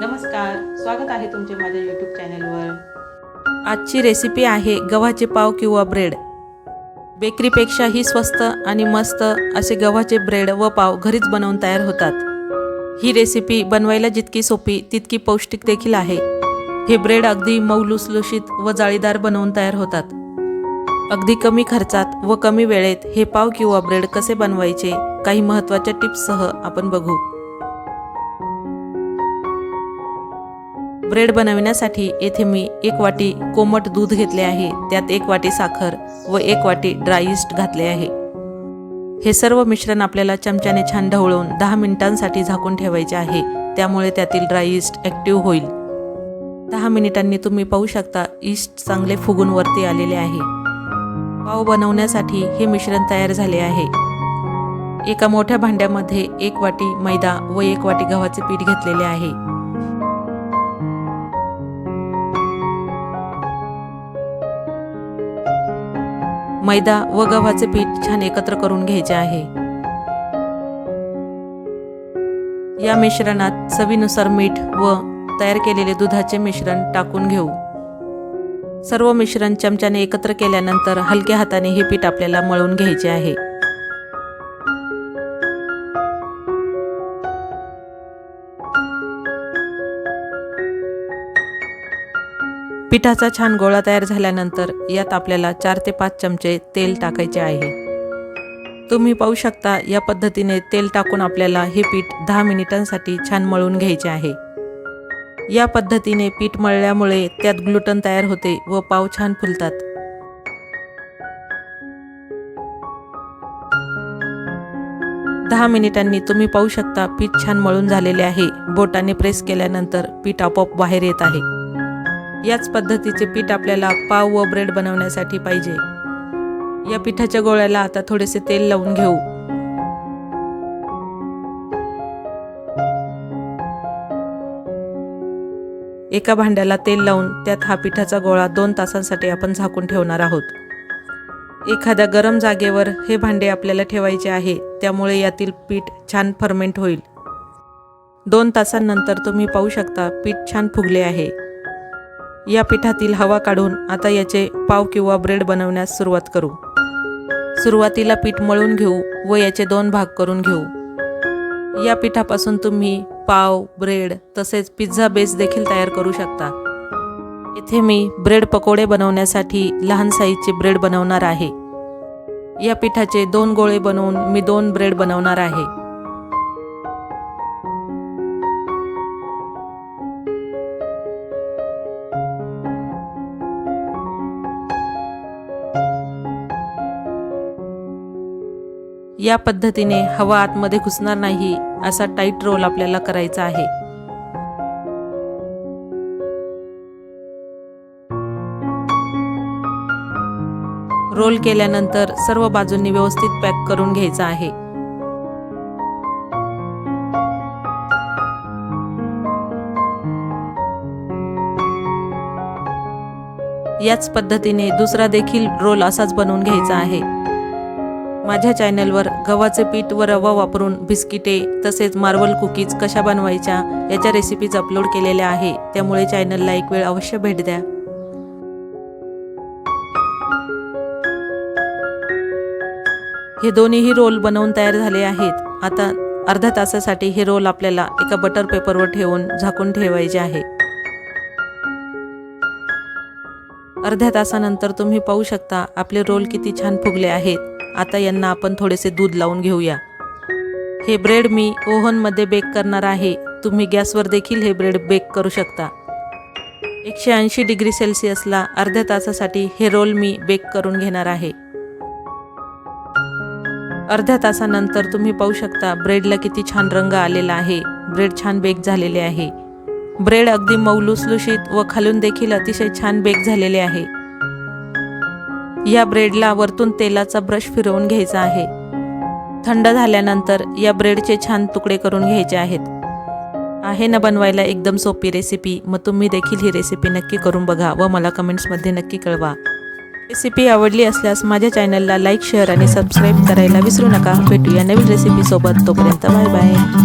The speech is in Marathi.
नमस्कार स्वागत आहे तुमचे माझ्या यूट्यूब चॅनलवर आजची रेसिपी आहे गव्हाचे पाव किंवा ब्रेड बेकरीपेक्षाही स्वस्त आणि मस्त असे गव्हाचे ब्रेड व पाव घरीच बनवून तयार होतात. ही रेसिपी बनवायला जितकी सोपी तितकी पौष्टिक देखील आहे. हे ब्रेड अगदी मऊ लुसलुशीत व जाळीदार बनवून तयार होतात. अगदी कमी खर्चात व कमी वेळेत हे पाव किंवा ब्रेड कसे बनवायचे काही महत्त्वाच्या टिप्ससह आपण बघू. ब्रेड बनवण्यासाठी येथे मी एक वाटी कोमट दूध घेतले आहे. त्यात एक वाटी साखर व एक वाटी ड्राय इस्ट घातले आहे. हे सर्व मिश्रण आपल्याला चमच्याने छान ढवळून दहा मिनिटांसाठी झाकून ठेवायचे आहे. त्यामुळे त्यातील ड्राय इस्ट ॲक्टिव्ह होईल. दहा मिनिटांनी तुम्ही पाहू शकता इस्ट चांगले फुगून वरती आलेले आहे. पाव बनवण्यासाठी हे मिश्रण तयार झाले आहे. एका मोठ्या भांड्यामध्ये एक वाटी मैदा व एक वाटी गव्हाचे पीठ घेतलेले आहे. मैदा व गव्हाचे पीठ छान एकत्र करून घ्यायचे आहे. या मिश्रणात चवीनुसार मीठ व तयार केलेले दुधाचे मिश्रण टाकून घेऊ. सर्व मिश्रण चमच्याने एकत्र केल्यानंतर हलक्या हाताने हे पीठ आपल्याला मळून घ्यायचे आहे. पिठाचा छान गोळा तयार झाल्यानंतर यात आपल्याला चार ते पाच चमचे तेल टाकायचे आहे. तुम्ही पाहू शकता या पद्धतीने तेल टाकून आपल्याला हे पीठ दहा मिनिटांसाठी छान मळून घ्यायचे आहे. या पद्धतीने पीठ मळल्यामुळे त्यात ग्लुटन तयार होते व पाव छान फुलतात. दहा मिनिटांनी तुम्ही पाहू शकता पीठ छान मळून झालेले आहे. बोटाने प्रेस केल्यानंतर पीठ आपोआप बाहेर येत आहे. याच पद्धतीचे पीठ आपल्याला पाव व ब्रेड बनवण्यासाठी पाहिजे. या पिठाच्या गोळ्याला आता थोडेसे तेल लावून घेऊ. एका भांड्याला तेल लावून त्यात हा पिठाचा गोळा दोन तासांसाठी आपण झाकून ठेवणार आहोत. एखाद्या गरम जागेवर हे भांडे आपल्याला ठेवायचे आहे त्यामुळे यातील पीठ छान फर्मेंट होईल. दोन तासांनंतर तुम्ही पाहू शकता पीठ छान फुगले आहे. या पिठातील हवा काढून आता याचे पाव किंवा ब्रेड बनवण्यास सुरुवात करू. सुरुवातीला पीठ मळून घेऊ व याचे दोन भाग करून घेऊ. या पिठापासून तुम्ही पाव ब्रेड तसेच पिझ्झा बेस देखील तयार करू शकता. इथे मी ब्रेड पकोडे बनवण्यासाठी लहान साईजचे ब्रेड बनवणार आहे. या पिठाचे दोन गोळे बनवून मी दोन ब्रेड बनवणार आहे. या पद्धतीने हवा आतमध्ये घुसणार नाही असा टाईट रोल आपल्याला करायचा आहे. रोल केल्यानंतर सर्व बाजूंनी व्यवस्थित पॅक करून घ्यायचा आहे. याच पद्धतीने दुसरा देखील रोल असाच बनवून घ्यायचा आहे. माझ्या चॅनलवर गव्हाचे पीठ व रवा वापरून बिस्किटे तसेच मार्वल कुकीज कशा बनवायच्या याच्या रेसिपीज अपलोड केलेल्या आहे. त्यामुळे चॅनलला एक वेळ अवश्य भेट द्या. हे दोन्हीही रोल बनवून तयार झाले आहेत. आता अर्ध्या तासासाठी हे रोल आपल्याला एका बटर पेपरवर ठेवून झाकून ठेवायचे आहे. अर्ध्या तासानंतर तुम्ही पाहू शकता आपले रोल किती छान फुगले आहेत. आता यांना आपण थोडेसे दूध लावून घेऊया. हे ब्रेड मी ओव्हनमध्ये बेक करणार आहे. तुम्ही गॅसवर देखील हे ब्रेड बेक करू शकता. एकशे ऐंशी डिग्री सेल्सिअसला अर्ध्या तासासाठी हे रोल मी बेक करून घेणार आहे. अर्ध्या तासानंतर तुम्ही पाहू शकता ब्रेडला किती छान रंग आलेला आहे. ब्रेड छान बेक झालेले आहे. ब्रेड अगदी मऊ लुसलुशीत व खालून देखील अतिशय छान बेक झालेले आहे. या ब्रेडला वरतून तेलाचा ब्रश फिरवून घ्यायचा आहे. थंड झाल्यानंतर या ब्रेडचे छान तुकडे करून घ्यायचे आहेत. आहे ना बनवायला एकदम सोपी रेसिपी मग तुम्ही देखील ही रेसिपी नक्की करून बघा व मला कमेंट्समध्ये नक्की कळवा. रेसिपी आवडली असल्यास माझ्या चॅनलला लाईक शेअर आणि सबस्क्राईब करायला विसरू नका. भेटूया नवीन रेसिपीसोबत तोपर्यंत बाय बाय